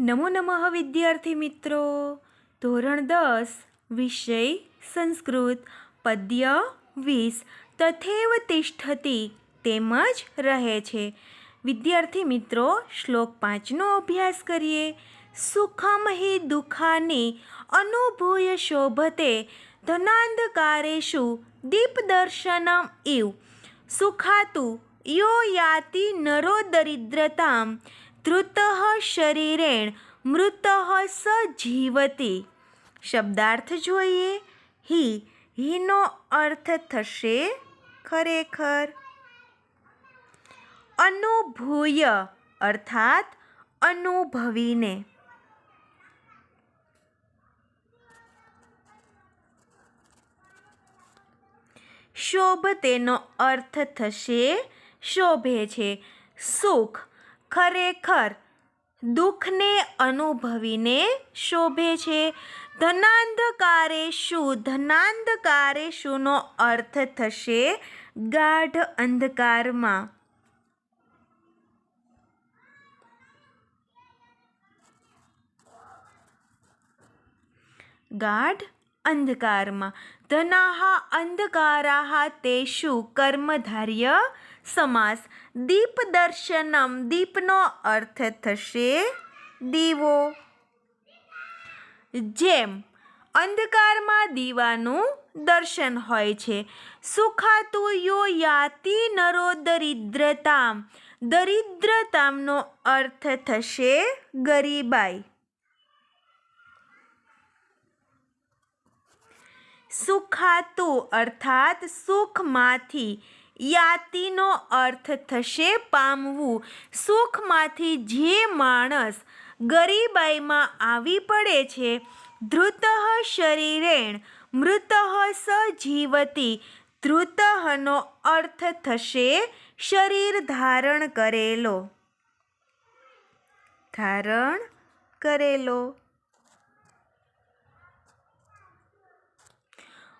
નમો નમઃ વિદ્યાર્થી મિત્રો. ધોરણ દસ, વિષય સંસ્કૃત, પદ્ય વીસ, તથેવ તિષ્ઠતી તેમજ રહે છે. વિદ્યાર્થી મિત્રો, શ્લોક પાંચનો અભ્યાસ કરીએ. સુખમ હિ દુઃખાની અનુભૂય શોભતે ધનાંધકારેશુ દીપદર્શનમ ઇવ. સુખાતુ યો યાતિ નરો દરિદ્રતામ ધૃત શરીરેણ, મૃત સ જીવતી શબ્દાર્થ જોઈએ, હિ, હિનો અર્થ થશે ખરેખર. અનુભૂય, અર્થાત અનુભવીને. શોભ તેનો અર્થ થશે, શોભે છે. સુખ ખરેખર દુઃખને અનુભવીને શોભે છે. ધનાંધકારે શું? ધનાંધકારે શુંનો અર્થ થશે ગાઢ અંધકારમાં. ગાઢ અંધકારમાં. ધનાહા અંધકારાહા તેષુ કર્મધાર્ય સમાસ દીપદર્શનમ, દીપનો અર્થ થશે દીવો. જેમ અંધકારમાં દીવાનું દર્શન હોય છે, સુખાતુ યો યાતિ નરો દરિદ્રતામ. દરિદ્રતામનો અર્થ થશે ગરીબાઈ. સુખાતું, અર્થાત સુખમાંથી યાતિનો અર્થ થશે પામવું. સુખમાંથી જે માણસ ગરીબાઈમાં આવી પડે છે, ધૃત શરીરેણ, મૃત સ જીવતી ધૃતઃનો અર્થ થશે શરીર ધારણ કરેલો. ધારણ કરેલો.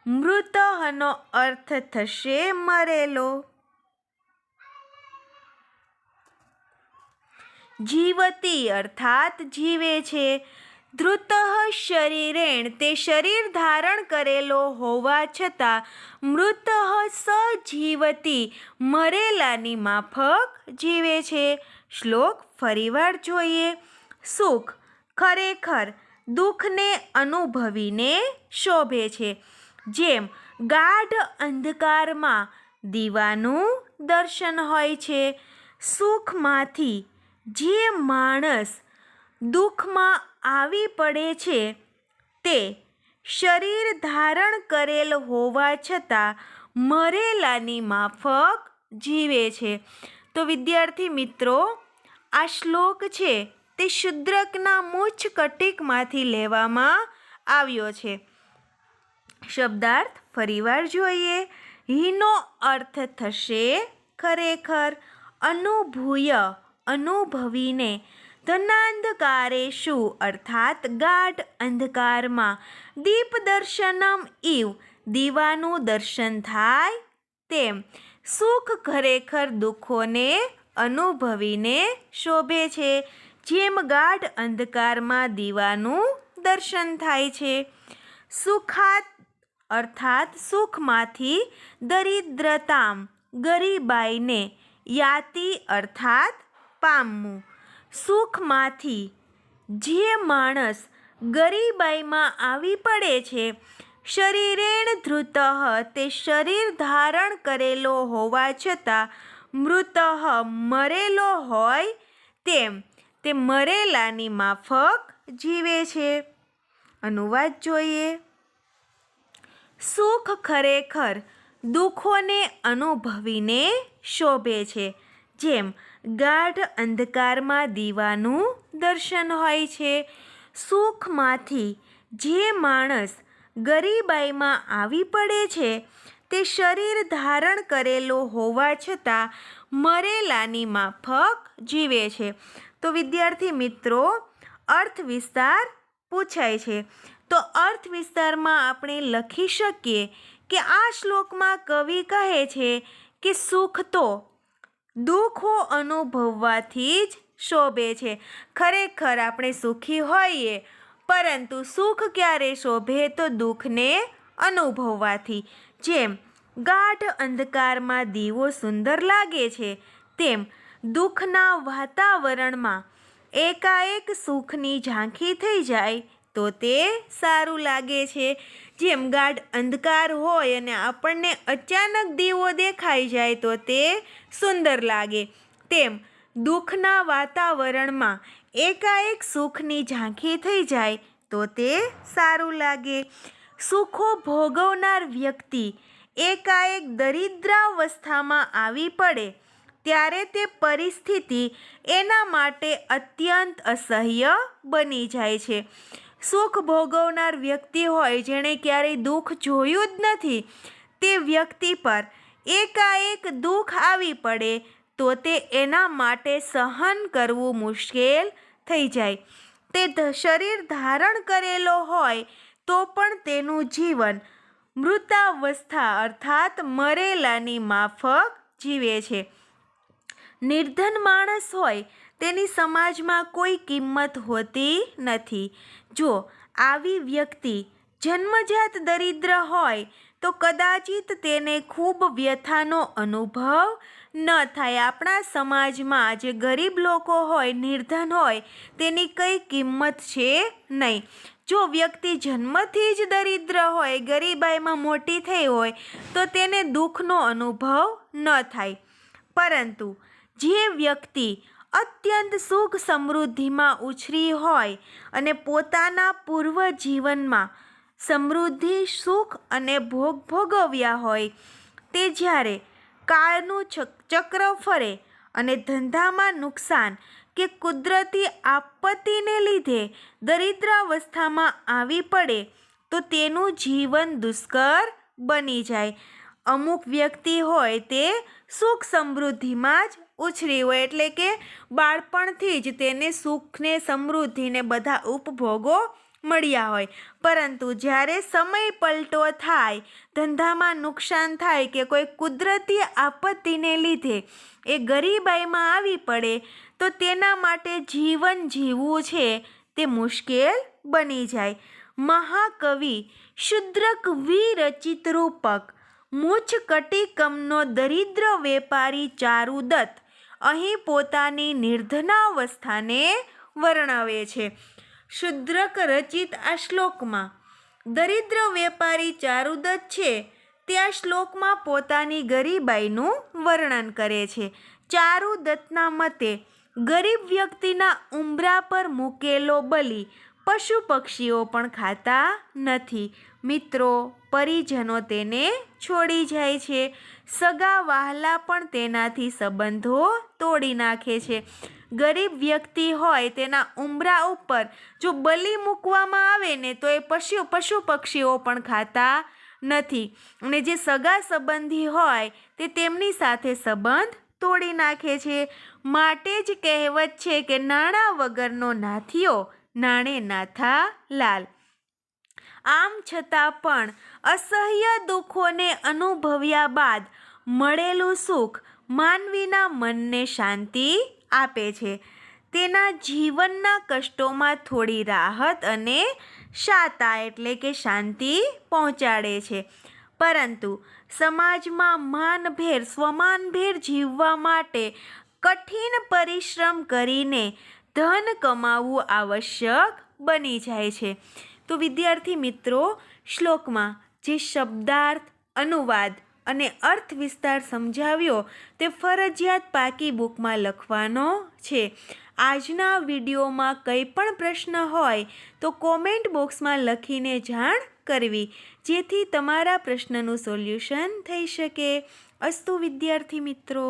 મૃતઃનો અર્થ થશે મરેલો. જીવતી અર્થાત જીવે છે. ધૃત શરીરેણ તે શરીર ધારણ કરેલો હોવા છતાં મૃત સજીવતી મરેલાની માફક જીવે છે. શ્લોક ફરીવાર જોઈએ. સુખ ખરેખર દુઃખને અનુભવીને શોભે છે. જેમ ગાઢ અંધકારમાં દીવાનું દર્શન હોય છે, સુખમાંથી જે માણસ દુઃખમાં આવી પડે છે, તે શરીર ધારણ કરેલ હોવા છતાં મરેલાની માફક જીવે છે. તો વિદ્યાર્થી મિત્રો, આ શ્લોક છે તે શુદ્રકના મૂછ કટિકમાંથી લેવામાં આવ્યો છે. શબ્દાર્થ ફરીવાર જોઈએ. હિનો અર્થ થશે ખરેખર અનુભૂય, અનુભવીને. ધનાંધકારે શું અર્થાત ગાઢ અંધકારમાં. દીપ દર્શનમ ઇવ દીવાનું દર્શન થાય તેમ. સુખ ખરેખર દુઃખોને અનુભવીને શોભે છે. જેમ ગાઢ અંધકારમાં દીવાનું દર્શન થાય છે. સુખાત અર્થાત સુખમાંથી દરિદ્રતામ ગરીબાઈને યાતિ અર્થાત પામવું. સુખમાંથી જે માણસ ગરીબાઈમાં આવી પડે છે, શરીરેણ ધૃત તે શરીર ધારણ કરેલો હોવા છતાં મૃત મરેલો હોય તેમ તે મરેલાની માફક જીવે છે. અનુવાદ જોઈએ. સુખ ખરેખર દુઃખોને અનુભવીને શોભે છે. જેમ ગાઢ અંધકારમાં દીવાનું દર્શન હોય છે. સુખમાંથી જે માણસ ગરીબાઈમાં આવી પડે છે, તે શરીર ધારણ કરેલો હોવા છતાં મરેલાની માફક જીવે છે. તો વિદ્યાર્થી મિત્રો અર્થ વિસ્તાર પૂછાય છે. તો અર્થ વિસ્તારમાં આપણે લખી શકીએ કે આ શ્લોકમાં કવિ કહે છે કે સુખ તો દુઃખો અનુભવવાથી જ શોભે છે. ખરેખર આપણે સુખી હોઈએ, પરંતુ સુખ ક્યારે શોભે તો દુઃખને અનુભવવાથી. જેમ, ગાઢ અંધકારમાં દીવો સુંદર લાગે છે, તેમ દુઃખના વાતાવરણમાં એકાએક સુખની ઝાંખી થઈ જાય તો તે સારું લાગે છે. જેમ ગાઢ અંધકાર હોય અને આપણને અચાનક દીવો દેખાઈ જાય તો તે સુંદર લાગે. તેમ દુઃખના વાતાવરણમાં એકાએક સુખની ઝાંખી થઈ જાય તો તે સારું લાગે. સુખો ભોગવનાર વ્યક્તિ એકાએક દરિદ્રાવસ્થામાં આવી પડે ત્યારે તે પરિસ્થિતિ એના માટે અત્યંત અસહ્ય બની જાય છે. સુખ ભોગવનાર વ્યક્તિ હોય, જેણે ક્યારેય દુઃખ જોયું જ નથી, તે વ્યક્તિ પર એકાએક દુઃખ આવી પડે, તો તે એના માટે સહન કરવું મુશ્કેલ થઈ જાય. તે શરીર ધારણ કરેલો હોય, તો પણ તેનું જીવન મૃતાવસ્થા અર્થાત મરેલાની માફક જીવે છે. નિર્ધન માણસ હોય, તેની સમાજમાં કોઈ કિંમત હોતી નથી. જો આવી વ્યક્તિ જન્મજાત દરિદ્ર હોય, તો કદાચિત તેને ખૂબ વ્યથાનો અનુભવ ન થાય. આપણા સમાજમાં જે ગરીબ લોકો હોય, નિર્ધન હોય, તેની કંઈ કિંમત છે નહીં. જો વ્યક્તિ જન્મથી જ દરિદ્ર હોય, ગરીબાઈમાં મોટી થઈ હોય, તો તેને દુઃખનો અનુભવ ન થાય. પરંતુ જે વ્યક્તિ અત્યંત સુખ સમૃદ્ધિમાં ઉછરી હોય અને પોતાના પૂર્વ જીવનમાં સમૃદ્ધિ, સુખ અને ભોગ ભોગવ્યા હોય, તે જ્યારે કાળનું ચક- ચક્ર ફરે અને ધંધામાં નુકસાન કે કુદરતી આપત્તિને લીધે દરિદ્રાવસ્થામાં આવી પડે, તો તેનું જીવન દુષ્કર બની જાય. અમુક વ્યક્તિ હોય તે સુખ સમૃદ્ધિમાં જ ઉછરી હોય, એટલે કે બાળપણથી જ તેને સુખને, સમૃદ્ધિને બધા ઉપભોગો મળ્યા હોય. પરંતુ જ્યારે સમય પલટો થાય, ધંધામાં નુકસાન થાય કે કોઈ કુદરતી આપત્તિને લીધે એ ગરીબાઈમાં આવી પડે, તો તેના માટે જીવન જીવવું છે તે મુશ્કેલ બની જાય. મહાકવિ શુદ્રક વિરચિત રૂપક મૂછ કટિકમનો દરિદ્ર વેપારી ચારુદત્ત અહીં પોતાની નિર્ધનાવસ્થાને વર્ણવે છે. શુદ્રક રચિત આ શ્લોકમાં, દરિદ્ર વેપારી ચારુદત્ત છે, તે આ શ્લોકમાં પોતાની ગરીબાઈનું વર્ણન કરે છે. ચારુદત્તના મતે, ગરીબ વ્યક્તિના ઉંબરા પર મૂકેલો બલી પશુ પક્ષીઓ પણ ખાતા નથી. મિત્રો, પરિજનો તેને છોડી જાય છે. સગા વહાલા પણ તેનાથી સંબંધો તોડી નાખે છે. ગરીબ વ્યક્તિ હોય તેના ઉંબરા ઉપર જો બલી મૂકવામાં આવે ને તો એ પશુ પશુ પક્ષીઓ પણ ખાતા નથી. અને જે સગા સંબંધી હોય તે તેમની સાથે સંબંધ તોડી નાખે છે. માટે જ કહેવત છે કે નાણાં વગરનો નાથિયો નાણે નાથા લાલ. આમ છતાં પણ અસહ્ય દુઃખોને અનુભવ્યા બાદ મળેલું સુખ માનવીના મનને શાંતિ આપે છે. તેના જીવનના કષ્ટોમાં થોડી રાહત અને શાતા એટલે કે શાંતિ પહોંચાડે છે. પરંતુ સમાજમાં માનભેર, સ્વમાનભેર જીવવા માટે કઠિન પરિશ્રમ કરીને ધન કમાવવું આવશ્યક બની જાય છે. તો વિદ્યાર્થી મિત્રો, શ્લોકમાં જે શબ્દાર્થ, અનુવાદ અને અર્થ વિસ્તાર સમજાવ્યો તે ફરજિયાત પાકી બુકમાં લખવાનો છે. આજના વિડીયોમાં કંઈ પણ પ્રશ્ન હોય તો કોમેન્ટ બોક્સમાં લખીને જાણ કરવી, જેથી તમારા પ્રશ્નનું સોલ્યુશન થઈ શકે. અસ્તુ વિદ્યાર્થી મિત્રો.